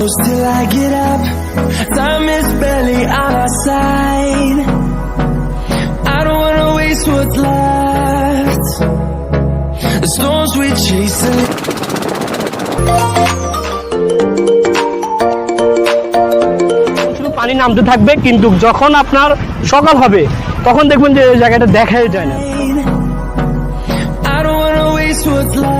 till I get up. Time is barely on our side. I don't wanna waste what's left. The storms we chase শুধু পানি নামতে থাকবে কিন্তু যখন আপনার সকাল হবে তখন দেখবেন যে জায়গাটা দেখাই যায় না I don't wanna waste what's left.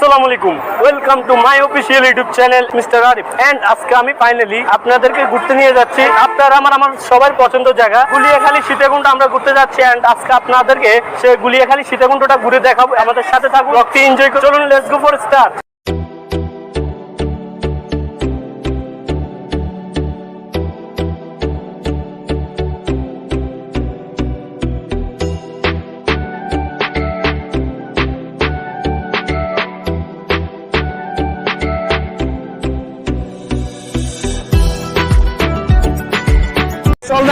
আসসালামু আলাইকুম। Welcome to my official YouTube channel mister Arif and আজকে আমি ফাইনালি আপনাদেরকে ঘুরতে নিয়ে যাচ্ছি। আপনার আমার আমার সবার পছন্দ জায়গা, গুলিয়াখালী সীতাকুণ্ড আমরা ঘুরতে যাচ্ছি। এন্ড আজকে আপনাদেরকে সে গুলিয়াখালী সীতাকুণ্ডটা ঘুরে দেখাবো। আমাদের সাথে থাকব রক্তি এনজয় চলুন let's go for start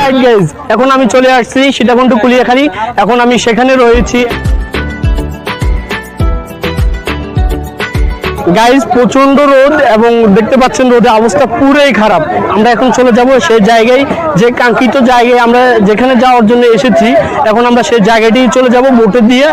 alright guys এখন আমি চলে আসছি সীতাকুণ্ড কুলিয়াখালী। এখন আমি সেখানে রয়েছি। গাইজ প্রচণ্ড রোদ এবং দেখতে পাচ্ছেন রোদের অবস্থা পুরোই খারাপ। আমরা এখন চলে যাব সেই জায়গায়, যে কাঙ্ক্ষিত জায়গায় আমরা যেখানে যাওয়ার জন্য এসেছি। এখন আমরা সেই জায়গাটি চলে যাব বোটে দিয়ে।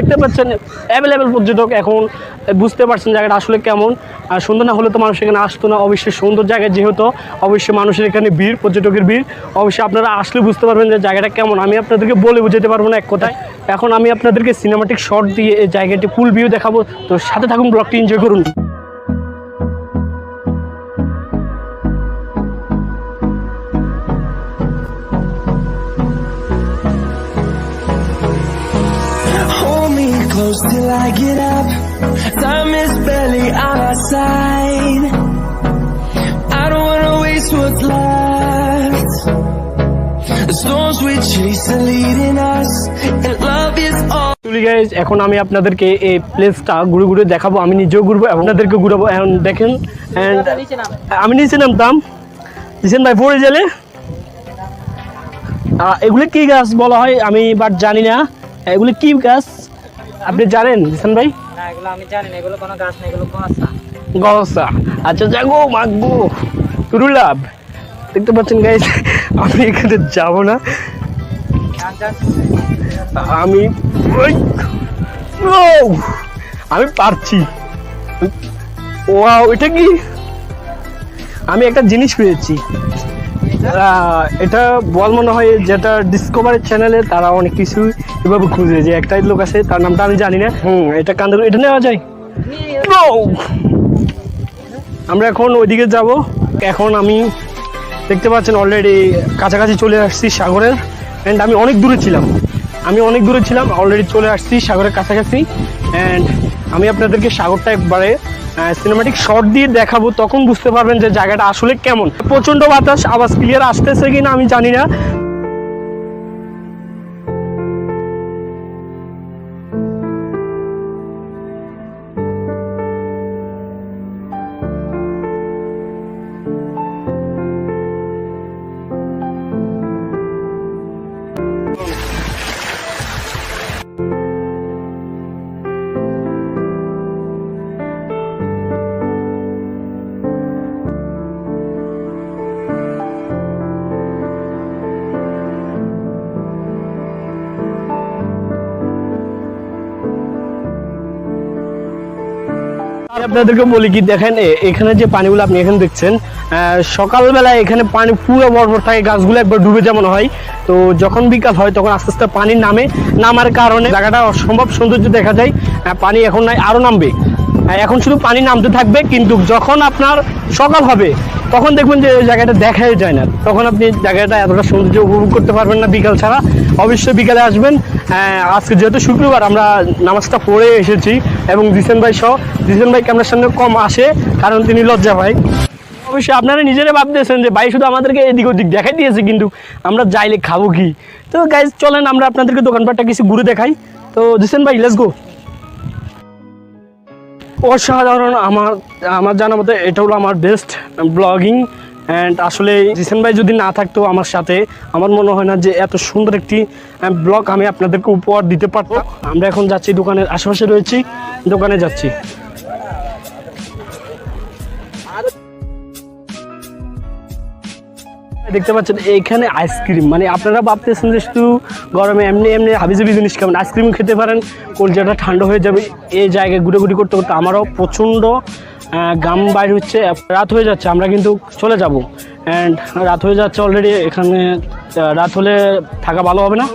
দেখতে পাচ্ছেন অ্যাভেলেবেল পর্যটক এখন বুঝতে পারছেন জায়গাটা আসলে কেমন। আর সুন্দর না হলে তো মানুষ এখানে আসতো না, অবশ্যই সুন্দর জায়গা যেহেতু, অবশ্যই মানুষের এখানে ভিড়, পর্যটকের ভিড়। অবশ্যই আপনারা আসলে বুঝতে পারবেন যে জায়গাটা কেমন। আমি আপনাদেরকে বলে বুঝাতে পারব না এক কথায়। এখন আমি আপনাদেরকে সিনেমাটিক শট দিয়ে এই জায়গাটি ফুল ভিউ দেখাবো। তো সাথে থাকুন ব্লগটি এনজয় করুন। Close till I get up. Time is barely on our side. I don't wanna waste what's left. The storms we chase are leading us, and love is all. Guys এখন আমি আপনাদেরকে এই প্লেসটা ঘুরে ঘুরে দেখাবো আমি নিজেও ঘুরবো আপনাদেরকে ঘুরাবো দেখেন অ্যান্ড আমি নিচে নামতাম দিছেন ভাই পড়ে গেলে এগুলি কি গাছ বলা হয় আমি বাট জানি না এগুলি কি গাছ আপনি জানেন দিছেন ভাই? না এগুলো আমি জানি না এগুলো কোনো গাছ না এগুলো কুয়াশা গসা। আচ্ছা যাগো মাগবো লাভ। দেখতে পাচ্ছেন গাইজ আমি এখানে যাব না। আমি ও, আমি পারছি। ওয়াও এটা কি? আমি একটা জিনিস পেয়েছি। এটা? বল মনে হয় যেটা ডিসকভারি চ্যানেলে তারা অনেক কিছু এভাবে খুঁজে? যে একটাই লোক আছে, তার নামটা আমি জানি না। হুম, এটা কান্দ এটা নেওয়া যায়! আমরা এখন ওইদিকে যাব। এখন আমি দেখতে পাচ্ছেন অলরেডি কাছাকাছি চলে আসছি সাগরের। অ্যান্ড আমি অনেক দূরে ছিলাম। আমি অনেক দূরে ছিলাম অলরেডি চলে আসছি সাগরের কাছাকাছি। অ্যান্ড আমি আপনাদেরকে সাগরটা একবারে সিনেমাটিক শর্ট দিয়ে দেখাবো। তখন বুঝতে পারবেন যে জায়গাটা আসলে কেমন। প্রচণ্ড বাতাস, আওয়াজ ক্লিয়ার আসতেছে কিনা আমি জানি না। আপনাদেরকে বলি কি, দেখেন এখানে যে পানিগুলো আপনি এখানে দেখছেন সকালবেলা এখানে পানি পুরো বরবর থাকে, গাছগুলো একবার ডুবে যেমন হয়। তো যখন বিকাল হয়, তখন আস্তে আস্তে পানি নামে। নামার কারণে জায়গাটা অসম্ভব সৌন্দর্য দেখা যায় পানি এখন নাই আরও নামবে। এখন শুধু পানি নামতে থাকবে কিন্তু যখন আপনার সকাল হবে তখন দেখবেন যে ওই জায়গাটা দেখাই যায় না। তখন আপনি জায়গাটা এতটা সৌন্দর্য উপভোগ করতে পারবেন না বিকাল ছাড়া। অবশ্যই বিকালে আসবেন। আহ, আজকে যেহেতু শুক্রবার আমরা নামাজটা পড়ে এসেছি এবং জিসেন ভাই সহ জিসেন ভাই ক্যামেরার সামনে কম আসে কারণ তিনি লজ্জা পায়। অবশ্যই আপনারা নিজেরা ভাবতেছেন যে ভাই শুধু আমাদেরকে এদিক ওদিক দেখাই দিয়েছে কিন্তু আমরা যাইলে খাব কি? তো গাইজ চলেন আমরা আপনাদেরকে দোকানপাটটা কিছু ঘুরে দেখাই। তো জিসেন ভাই লেটস গো অসাধারণ আমার আমার জানা মতে এটা হলো আমার বেস্ট ব্লগিং অ্যান্ড আসলে জিসান ভাই যদি না থাকতো আমার সাথে, আমার মনে হয় না যে এত সুন্দর একটি ব্লগ আমি আপনাদেরকে উপহার দিতে পারব আমরা এখন যাচ্ছি দোকানের আশেপাশে রয়েছি, দোকানে যাচ্ছি। দেখতে পাচ্ছেন, এইখানে আইসক্রিম মানে আপনারা ভাবতেছেন যে শুধু গরমে এমনি এমনি হাবিজাবি জিনিস খাবেন আইসক্রিম খেতে পারেন, কলজাটা ঠান্ডা হয়ে যাবে, এই জায়গায় ঘুরে করতে করতে আমারও প্রচণ্ড গাম বাইর হচ্ছে, রাত হয়ে যাচ্ছে, আমরা কিন্তু চলে যাব। অ্যান্ড রাত হয়ে যাচ্ছে অলরেডি এখানে রাত হলে থাকা ভালো হবে না।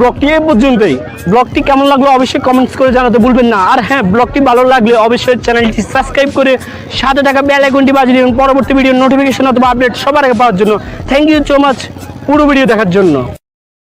ব্লগটি এ পর্যন্তই। ব্লগটি কেমন লাগল অবশ্যই কমেন্টস করে জানাতে ভুলবেন না। আর হ্যাঁ ব্লগটি ভালো লাগলে অবশ্যই চ্যানেলটি সাবস্ক্রাইব করে সাথে থাকা বেল আইকনটি বাজিয়ে দিন পরবর্তী ভিডিও নোটিফিকেশন অথবা আপডেট সবার আগে পাওয়ার জন্য। থ্যাংক ইউ সো মাচ পুরো ভিডিও দেখার জন্য।